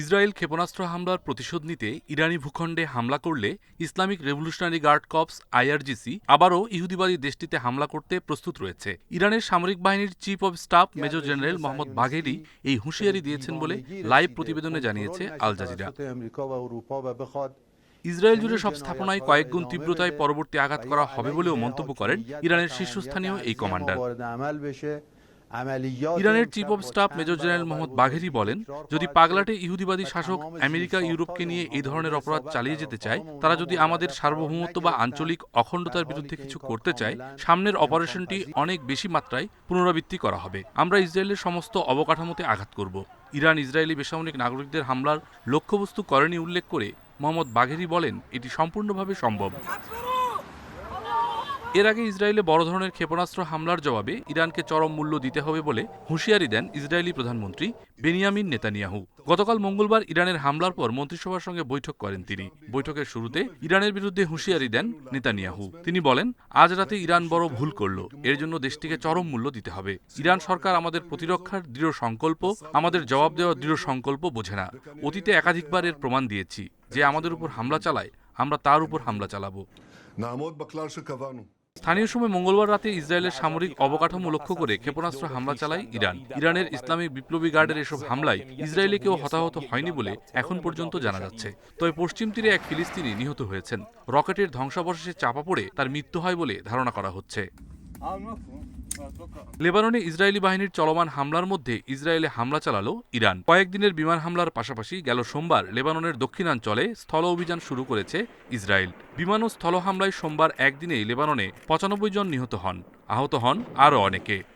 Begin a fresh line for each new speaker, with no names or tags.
Israel ক্ষেপণাস্ত্র হামলার প্রতিশোধ নিতে ইরানি ভূখণ্ডে হামলা করলে Islamic revolutionary guard corps IRGC আবারও ইহুদিবাদী দেশটিতে হামলা করতে প্রস্তুত রয়েছে ইরানের সামরিক বাহিনীর chief of staff major general Mohammad Bagheri এই হুঁশিয়ারি দিয়েছেন বলে লাইভ প্রতিবেদনে জানিয়েছে আল জাজিরা ইসরায়েল জুড়ে সব স্থাপনায় কয়েক গুণ তীব্রতায় পরবর্তী আঘাত করা হবে বলেও মন্তব্য করেন ইরানের শীর্ষস্থানীয় এই কমান্ডার ইরানের chief of staff major general Mohammad Bagheri বলেন যদি পাগলাটে ইহুদিবাদী শাসক আমেরিকা ইউরোপকে নিয়ে এই ধরনের অপরাধ চালিয়ে যেতে চায় তারা যদি আমাদের সার্বভৌমত্ব বা আঞ্চলিক অখণ্ডতার বিরুদ্ধে কিছু করতে চায় সামনের অপারেশনটি অনেক বেশি মাত্রায় পুনরাবৃত্তি করা হবে আমরা ইসরায়েলের সমস্ত অবকাঠামোতে আঘাত করব ইরান ইসরায়েলি বেসামরিক নাগরিকদের হামলার লক্ষ্যবস্তু করেনি উল্লেখ করে মোহাম্মদ বাঘেরি বলেন এটি সম্পূর্ণভাবে সম্ভব এর আগে ইসরায়েলে বড় ধরনের ক্ষেপণাস্ত্র হামলার জবাবে ইরানকে চরম মূল্য দিতে হবে বলে হুঁশিয়ারি দেন ইসরায়েলি প্রধানমন্ত্রী বেনিয়ামিন নেতানিয়াহু গতকাল মঙ্গলবার ইরানের হামলার পর মন্ত্রিসভার সঙ্গে বৈঠক করেন তিনি বৈঠকের শুরুতে ইরানের বিরুদ্ধে হুঁশিয়ারি দেন নেতানিয়াহু তিনি বলেন আজ রাতে ইরান বড় ভুল করল এর জন্য দেশটিকে চরম মূল্য দিতে হবে ইরান সরকার আমাদের প্রতিরক্ষার দৃঢ় সংকল্প আমাদের জবাব দেওয়ার দৃঢ় সংকল্প বোঝে না অতীতে একাধিকবার এর প্রমাণ দিয়েছি যে আমাদের উপর হামলা চালায় আমরা তার উপর হামলা চালাবো স্থানীয় সময় মঙ্গলবার রাতে ইসরায়েলের সামরিক অবকাঠামো লক্ষ্য করে ক্ষেপণাস্ত্র হামলা চালায় ইরান ইরানের ইসলামিক বিপ্লবী গার্ডের এসব হামলায় ইসরায়েলে কেউ হতাহত হয়নি বলে এখন পর্যন্ত জানা যাচ্ছে তবে পশ্চিম তীরে এক ফিলিস্তিনি নিহত হয়েছেন রকেটের ধ্বংসাবশেষে চাপা পড়ে তার মৃত্যু হয় বলে ধারণা করা হচ্ছে লেবাননে ইসরায়েলি বাহিনীর চলমান হামলার মধ্যে ইসরায়েলে হামলা চালালো ইরান কয়েকদিনের বিমান হামলার পাশাপাশি গেল সোমবার লেবাননের দক্ষিণাঞ্চলে স্থল অভিযান শুরু করেছে ইসরায়েল বিমান ও স্থল হামলায় সোমবার একদিনেই লেবাননে পঁচানব্বই জন নিহত হন আহত হন আরও অনেকে